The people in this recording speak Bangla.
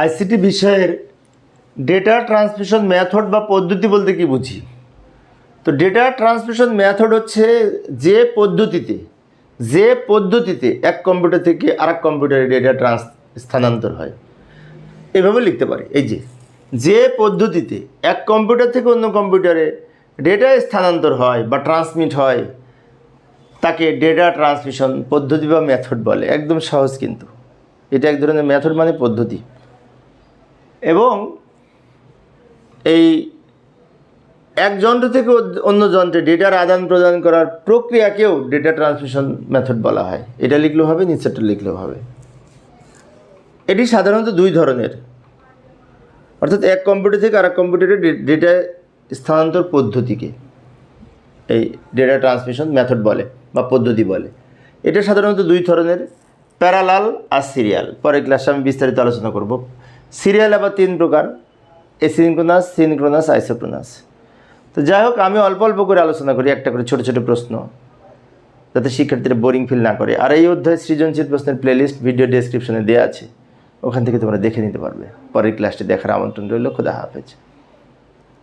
আইসিটি বিষয়ের ডেটা ট্রান্সমিশন মেথড বা পদ্ধতি বলতে কি বুঝি? তো ডেটা ট্রান্সমিশন মেথড হচ্ছে যে পদ্ধতিতে যে পদ্ধতিতে এক কম্পিউটার থেকে আরেক কম্পিউটারে ডেটা ট্রান্স স্থানান্তর হয়। এভাবে লিখতে পারি। এই যে যে পদ্ধতিতে এক কম্পিউটার থেকে অন্য কম্পিউটারে ডেটা স্থানান্তর হয় বা ট্রান্সমিট হয়, তাকে ডেটা ট্রান্সমিশন পদ্ধতি বা মেথড বলে। একদম সহজ কিন্তু। এটা এক ধরনের মেথড মানে পদ্ধতি। এবং এই এক যন্ত্র থেকে অন্য- যন্ত্রে ডেটার আদান প্রদান করার প্রক্রিয়াকেও ডেটা ট্রান্সমিশন মেথড বলা হয়। এটা লিখলেও হবে, নিচেরটা লিখলেও হবে। এটি সাধারণত দুই ধরনের। অর্থাৎ এক কম্পিউটার থেকে আরেক কম্পিউটারে ডেটা স্থানান্তর পদ্ধতিকে এই ডেটা ট্রান্সমিশন মেথড বলে বা পদ্ধতি বলে। এটা সাধারণত দুই ধরনের প্যারালাল আর সিরিয়াল পরের ক্লাসে আমি বিস্তারিত আলোচনা করব। সিরিয়াল আবার তিন প্রকার, এসিনক্রোনাস, সিনক্রোনাস, আইসোক্রোনাস। তো যাই হোক, আমি অল্প অল্প করে আলোচনা করি একটা করে ছোটো ছোটো প্রশ্ন, যাতে শিক্ষার্থীরা বোরিং ফিল না করে। আর এই অধ্যায় সৃজনশীল প্রশ্নের প্লেলিস্ট ভিডিও ডেসক্রিপশনে দেওয়া আছে। ওখান থেকে তোমরা দেখে নিতে পারবে। পরের ক্লাসটি দেখার আমন্ত্রণ রইল। খোদা হাফেজ।